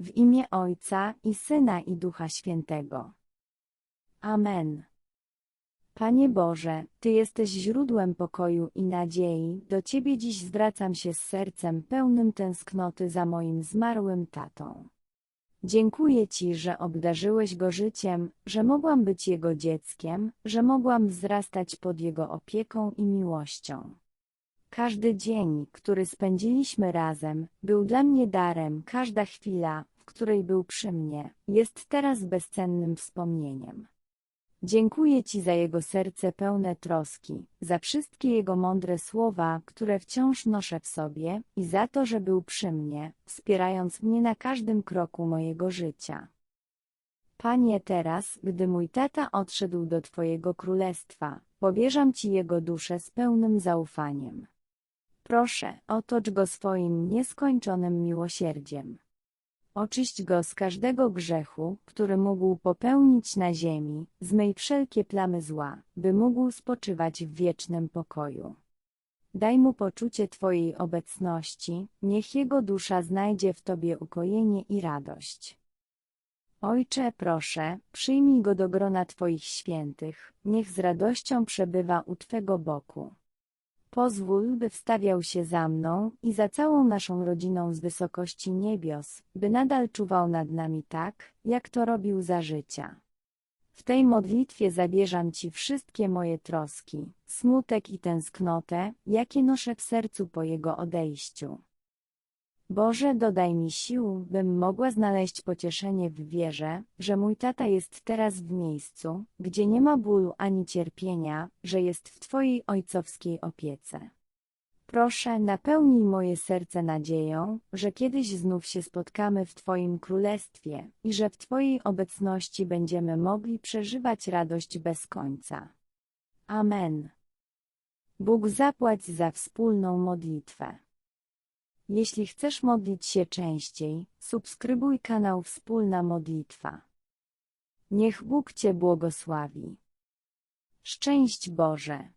W imię Ojca i Syna i Ducha Świętego. Amen. Panie Boże, Ty jesteś źródłem pokoju i nadziei, do Ciebie dziś zwracam się z sercem pełnym tęsknoty za moim zmarłym tatą. Dziękuję Ci, że obdarzyłeś go życiem, że mogłam być jego dzieckiem, że mogłam wzrastać pod jego opieką i miłością. Każdy dzień, który spędziliśmy razem, był dla mnie darem, każda chwila, w której był przy mnie, jest teraz bezcennym wspomnieniem. Dziękuję Ci za jego serce pełne troski, za wszystkie jego mądre słowa, które wciąż noszę w sobie, i za to, że był przy mnie, wspierając mnie na każdym kroku mojego życia. Panie, teraz, gdy mój tata odszedł do Twojego królestwa, powierzam Ci jego duszę z pełnym zaufaniem. Proszę, otocz go swoim nieskończonym miłosierdziem. Oczyść go z każdego grzechu, który mógł popełnić na ziemi, zmyj wszelkie plamy zła, by mógł spoczywać w wiecznym pokoju. Daj mu poczucie Twojej obecności, niech jego dusza znajdzie w Tobie ukojenie i radość. Ojcze, proszę, przyjmij go do grona Twoich świętych, niech z radością przebywa u Twego boku. Pozwól, by wstawiał się za mną i za całą naszą rodziną z wysokości niebios, by nadal czuwał nad nami tak, jak to robił za życia. W tej modlitwie zabierzam Ci wszystkie moje troski, smutek i tęsknotę, jakie noszę w sercu po Jego odejściu. Boże, dodaj mi sił, bym mogła znaleźć pocieszenie w wierze, że mój tata jest teraz w miejscu, gdzie nie ma bólu ani cierpienia, że jest w Twojej ojcowskiej opiece. Proszę, napełnij moje serce nadzieją, że kiedyś znów się spotkamy w Twoim królestwie i że w Twojej obecności będziemy mogli przeżywać radość bez końca. Amen. Bóg zapłać za wspólną modlitwę. Jeśli chcesz modlić się częściej, subskrybuj kanał Wspólna Modlitwa. Niech Bóg Cię błogosławi. Szczęść Boże!